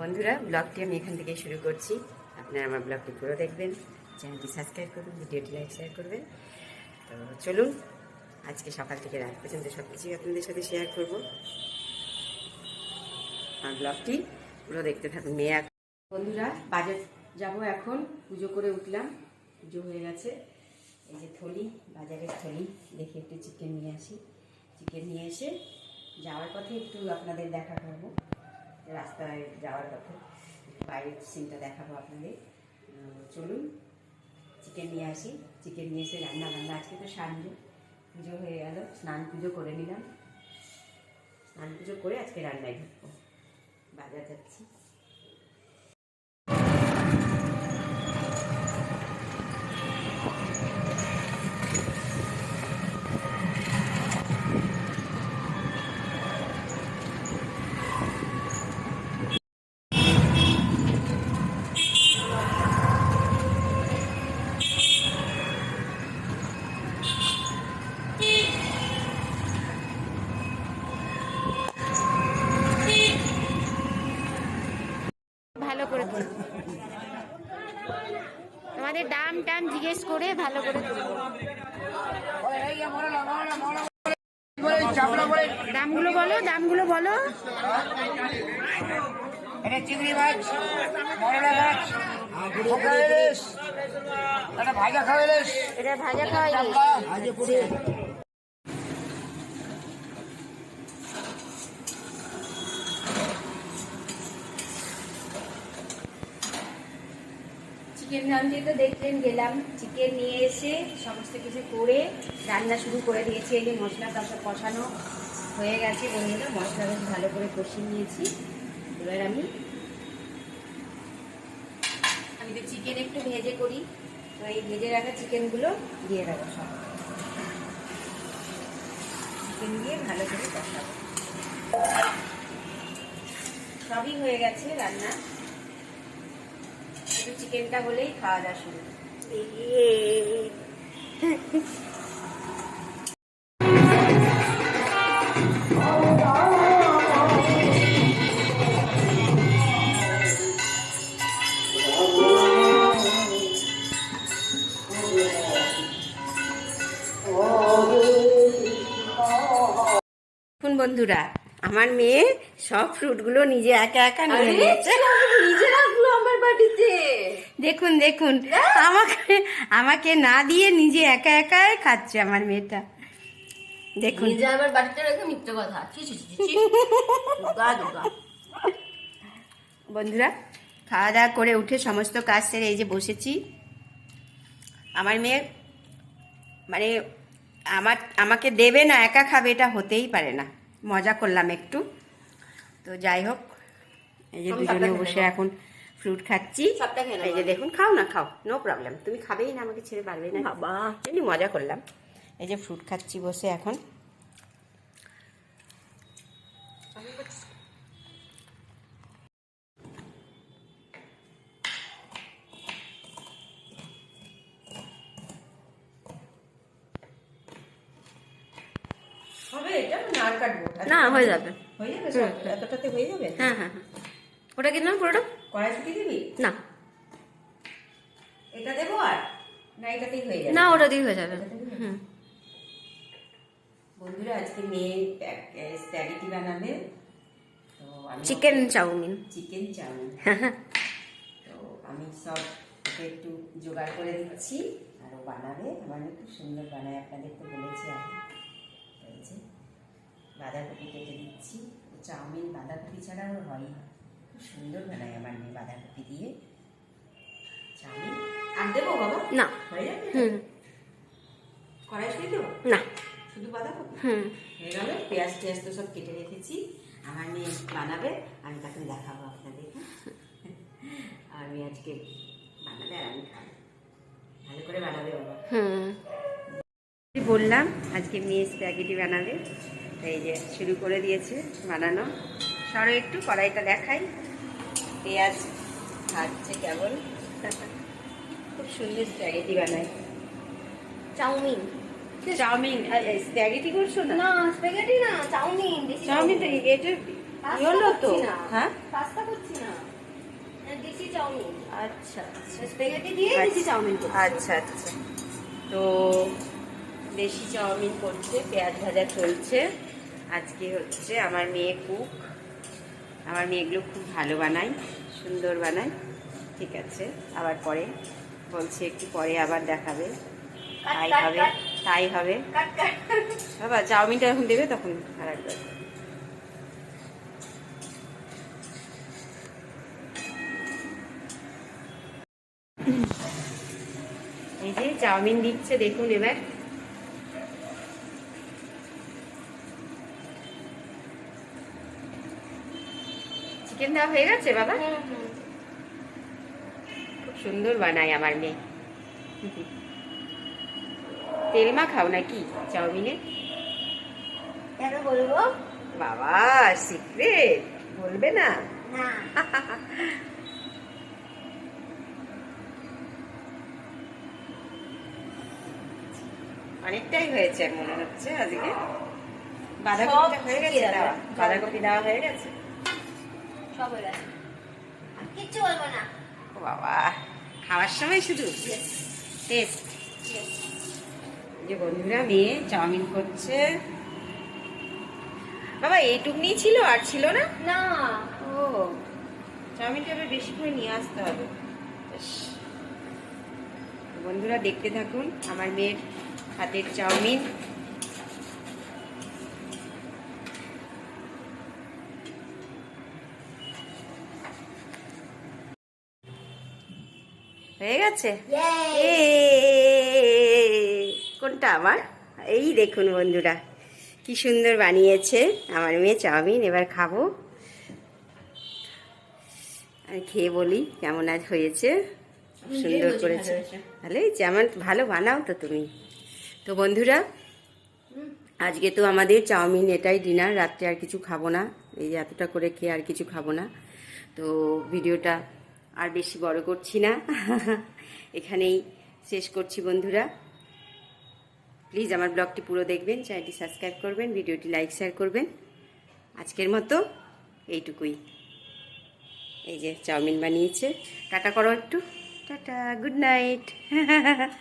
বন্ধুরা, ব্লগটি আমি এখান থেকে শুরু করছি। আপনারা আমার ব্লগটি পুরো দেখবেন, চ্যানেলটি সাবস্ক্রাইব করুন ভিডিওটি লাইক, শেয়ার করবেন। তো চলুন, আজকে সকাল থেকে রাত পর্যন্ত সব কিছুই আপনাদের সাথে শেয়ার করব। আর ব্লগটি পুরো দেখতে থাকুন। মেয়ে বন্ধুরা, বাজার যাব এখন। পুজো করে উঠলাম। পুজো হয়ে গেছে। এই যে থলি, বাজারের থলি। দেখে একটু চিকেন নিয়ে আসি। চিকেন নিয়ে এসে যাওয়ার পথে একটু আপনাদের দেখা করব। রাস্তায় যাওয়ার পথে। বাইরের সিনটা দেখাবো আপনাদের। চলুন চিকেন নিয়ে আসি। চিকেন নিয়ে এসে রান্না বান্না। আজকে তো সানডে, পুজো হয়ে গেল। স্নান পুজো করে নিলাম। স্নান পুজো করে আজকে রান্নায় ঢুকবো। বাজার যাচ্ছি। করে ভালো করে দামগুলো বলো দামগুলো বলো। এটা চিংড়ি মাছ মরলা মাছ ভাজা খাওয়া এটা ভাজা খাওয়াই চিকেন তো দেখলেন, গেলাম চিকেন নিয়ে এসে সমস্ত কিছু করে রান্না শুরু করে দিয়েছি। এই যে মশলা কষা কষানো হয়ে গেছে বন্ধুরা, মশলা বেশ ভালো করে কষিয়ে নিয়েছি। এবার আমি আমি তো চিকেন একটু ভেজে করি। তো এই ভেজে রাখা চিকেনগুলো দিয়ে দেবো সব। চিকেন দিয়ে ভালো করে কষাবো। সবই হয়ে গেছে রান্না। শুধু চিকেনটা হলেই খাওয়া দাওয়া শুরু। বন্ধুরা আমার মেয়ে সব ফ্রুটগুলো নিজে একা একা নিয়ে নিয়েছে। নিজে রাখল আমার বাড়িতে। দেখুন দেখুন আমাকে আমাকে না দিয়ে নিজে একা একাই খাচ্ছে আমার মেয়েটা। দেখুন। নিজে আমার বাড়িতে রেখে মিথ্যে কথা। বন্ধুরা খাওয়া দাওয়া করে উঠে সমস্ত কাজ সেরে এই যে বসেছি। আমার মেয়ে মানে আমার আমাকে দেবে না একা খাবে এটা হতেই পারে না। মজা করলাম একটু। তো যাই হোক এই যে দুজনে বসে এখন ফ্রুট খাচ্ছি। এই যে দেখুন খাও না খাও নো প্রবলেম তুমি খাবেই না আমাকে ছেড়ে পারবে না। বাবা। এমনি মজা করলাম। এই যে ফ্রুট খাচ্ছি বসে এখন। হবে এটা? না আর কাটবো। না হয়ে যাবে। হয়ে যাবে সব? এতটাতে হয়ে যাবে? হ্যাঁ হ্যাঁ হ্যাঁ। ওটা কিনলাম পুরোটা? কড়াইশুটি দিবি? না। এটা দেবো আর? না এটাতেই হয়ে যাবে। না ওটা দিয়ে হয়ে যাবে। হুম। বন্ধুরা আজকে মেয়ে স্প্যাগেটি বানাবে। তো চিকেন চাউমিন। Chicken chowmein. তো আমি সব একটু জোগাড় করে দিচ্ছি। আর বানাবে। আমার খুব সুন্দর বানায় আপনাদের তো বলেছি যে বাঁধাকপি কেটে দিচ্ছি চাউমিন বাঁধাকপি ছাড়া ওর হয়ই না। খুব সুন্দর বানায় আমার মেয়ে বাঁধাকপি দিয়ে। চাউমিন? আর দেবো বাবা? না। হয়ে যাবে? হুম। কড়াইশুটি দেবো? না। শুধু বাঁধাকপি? হুম। হয়ে গেল। পেঁয়াজ টেয়াজ তো সব কেটে রেখেছি। আমার মেয়ে বানাবে। আমি তখন দেখাবো আপনাদের আমি আজকে বানাবে আর আমি খাব। ভালো করে বানাবে বাবা। হুম। বললাম আজকে মেয়ে স্প্যাগেটি বানাবে। এই যে শুরু করে দিয়েছে বানানো। সরো একটু কড়াইটা দেখাই। পেঁয়াজ ভাজছে কেবল। খুব সুন্দর স্প্যাগেটি বানায়। চাউমিন। চাউমিন? স্প্যাগেটি করছ না? না স্প্যাগেটি না চাউমিন চাউমিন। এটা হলো তো। হ্যাঁ? পাস্তা করছি না। দেশি চাউমিন। আচ্ছা দেশি চাউমিন আচ্ছা আচ্ছা। তো দেশি চাউমিন করছে পেঁয়াজ ভাজা চলছে। আজকে হচ্ছে আমার মেয়ে কুক। আমার মেয়েগুলো খুব ভালো বানায় সুন্দর বানায়। ঠিক আছে আবার পরে বলছে একটু পরে আবার দেখাবে। তাই হবে তাই হবে। বাবা চাউমিনটা যখন দেবে তখন আর একবার। এই যে চাউমিন দিচ্ছে দেখুন এবার। চিকেন দেওয়া হয়ে গেছে বাবা? খুব সুন্দর বানায় আমার মেয়ে। তেল মা খাও নাকি চাউমিনে? বলব? বাবা সিক্রেট বলবে না? অনেকটাই হয়েছে মনে হচ্ছে আজকে। বাঁধাকপিটা হয়ে গেছে। বাঁধাকপি দেওয়া হয়ে গেছে? সব হয়ে গেছে। কিচ্ছু বলব না। ও বাবা খাওয়ার সময় শুধু? টেস্ট যে বন্ধুরা মেয়ে চাউমিন করছে। বাবা এইটুকুনি ছিল আর ছিল না? না। ও চাউমিনটা এবার বেশি করে নিয়ে আসতে হবে। বন্ধুরা দেখতে থাকুন আমার মেয়ের হাতের চাউমিন। হয়ে গেছে? কোনটা আমার? এই দেখুন বন্ধুরা কি সুন্দর বানিয়েছে আমার মেয়ে চাউমিন এবার খাব। আমি খেয়ে বলি কেমন আজ হয়েছে। সুন্দর করেছে। হয়েছে। আমার ভালো বানাও তো তুমি। তো বন্ধুরা আজকে তো আমাদের চাউমিন এটাই ডিনার রাত্রে আর কিছু খাব না। এই এতটা করে খেয়ে আর কিছু খাব না। তো ভিডিওটা আর বেশি বড় করছি না। এখানেই শেষ করছি বন্ধুরা। প্লিজ আমার ব্লগটি পুরো দেখবেন, চ্যানেলটি সাবস্ক্রাইব করবেন, ভিডিওটি লাইক শেয়ার করবেন। আজকের মতো এইটুকুই। এই যে চাউমিন বানিয়েছে। টাটা করো একটু। Tata good night